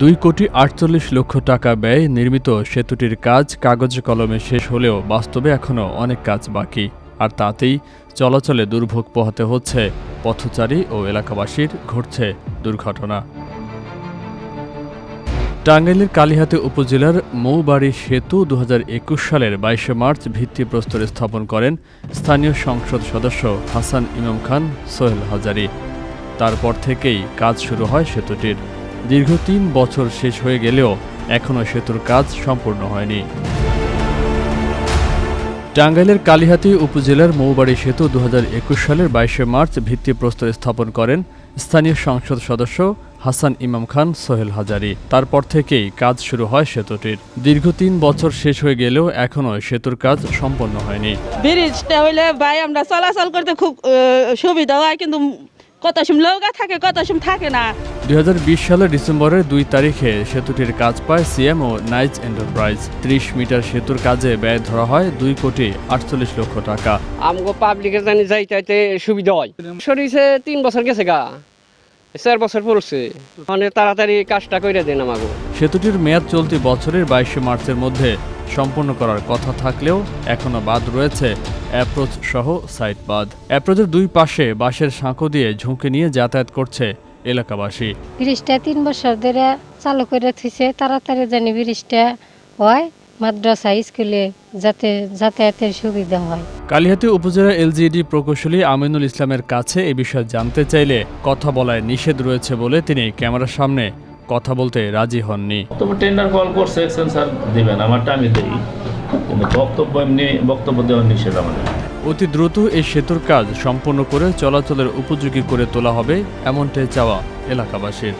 দুই কোটি আটচল্লিশ লক্ষ টাকা ব্যয় নির্মিত সেতুটির কাজ কাগজে কলমে শেষ হলেও বাস্তবে এখনও অনেক কাজ বাকি। আর তাতেই চলাচলে দুর্ভোগ পোহাতে হচ্ছে পথচারী ও এলাকাবাসীর ঘটছে দুর্ঘটনা। টাঙ্গাইলের কালিহাতি উপজেলার মৌবাড়ি সেতু দু হাজার একুশ সালের বাইশে মার্চ ভিত্তিপ্রস্তর স্থাপন করেন স্থানীয় সংসদ সদস্য হাসান ইমাম খান সোহেল হাজারি। তারপর থেকেই কাজ শুরু হয় সেতুটির। দীর্ঘ তিন বছর শেষ হয়ে গেলেও এখনও সেতুর কাজ সম্পূর্ণ হয়নি। টাঙ্গাইলের কালিহাতি উপজেলার মৌবাড়ি সেতু দু সালের বাইশে মার্চ ভিত্তিপ্রস্তর স্থাপন করেন স্থানীয় সংসদ সদস্য হাসান ইমাম খান সোহেল হাজারি। তারপর থেকেই কাজ শুরু হয় সেতুটির। দীর্ঘ তিন বছর শেষ হয়ে গেলেও এখনও সেতুর কাজ সম্পন্ন হয়নি। ব্রিজটা হইলে ভাই আমরা চলাচল করতে খুব সুবিধা হয়, কিন্তু কত সময় লৌকা থাকে কত সময় থাকে না। দুই হাজার বিশ সালের ডিসেম্বরের দুই তারিখে সেতুটির কাজ পায় সিএম ও নাইজ এন্টারপ্রাইজ ত্রিশ মিটার সেতুর কাজে ব্যয় ধরা হয় দুই কোটি আটচল্লিশ লক্ষ টাকা। আমগো পাবলিকের জানি যাইতে সুবিধা হয়। সরিছে তিন বছর গেছে গা। চার বছর পড়ছে। মানে তাড়াতাড়ি কাজটা করে দেন আমাগো। সেতুটির মেয়াদ চলতি বছরের বাইশে মার্চের মধ্যে সম্পন্ন করার কথা থাকলেও এখনও বাদ রয়েছে অ্যাপ্রোচ সহ সাইড বাদ। অ্যাপ্রোচের দুই পাশে বাঁশের সাঁকো দিয়ে ঝুঁকে নিয়ে যাতায়াত করছে এলাকাবাসী। ব্রিজটা তিন বছর ধরে চালু করে থুইছে তাড়াতাড়ি জানি ব্রিজটা হয় মাদ্রাসা স্কুলে যাতে যাতায়াতের সুবিধা হয়। কালিহাতি উপজেলার এলজিডি প্রকৌশলী আমিনুল ইসলামের কাছে এ বিষয়ে জানতে চাইলে কথা বলায় নিষেধ রয়েছে বলে তিনি ক্যামেরার সামনে কথা বলতে রাজি হননি। তবে টেন্ডার কল করছে সেন্সার দিবেন আমারটা আমি দেই। কিন্তু বক্তব্য এমনি বক্তব্য দেওয়ার নিষেধ আমাদের। অতি দ্রুত এই সেতুর কাজ সম্পন্ন করে চলাচলের উপযোগী করে তোলা হবে, এমনটাই চাওয়া এলাকাবাসীর।